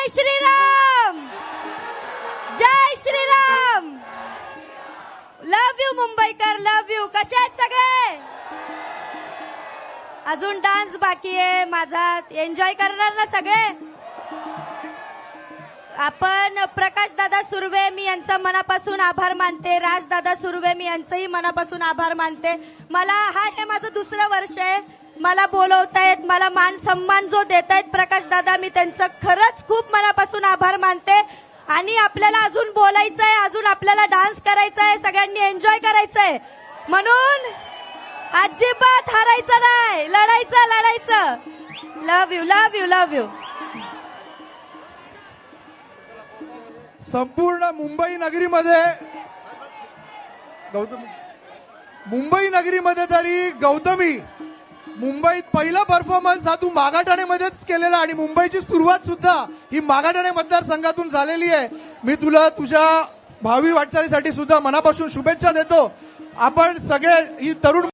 जय श्रीराम जय Shriram love you मुंबईकर love you कसे आहेत सगळे? अजून डान्स बाकी आहे. माझा एन्जॉय करणार ना सगळे? आपण प्रकाश दादा सुर्वे मी यांचा मनापासून आभार मानते. राजदादा सुर्वे मी यांचंही मनापासून आभार मानते. मला हा हे माझं दुसरं वर्ष आहे. मला बोलवतायत मला मान सन्मान जो देत आहेत प्रकाश दादा मी त्यांचं खरंच खूप मनापासून आभार मानते. आणि आपल्याला अजून बोलायचं आहे अजून आपल्याला डान्स करायचा आहे सगळ्यांनी एन्जॉय करायचं आहे म्हणून अजिबात हारायचं नाही. लढायचं लढायचं. Love you love you love you संपूर्ण मुंबई नगरीमध्ये गौतमी मुंबई नगरीमध्ये तरी गौतमी मुंबईत पहिला परफॉर्मन्स हा तू मागाठाणेमध्येच केलेला आणि मुंबईची सुरुवात सुद्धा ही मागाठाणे मतदारसंघातून झालेली आहे. मी तुला तुझ्या भावी वाटचालीसाठी सुद्धा मनापासून शुभेच्छा देतो. आपण सगळे ही तरुण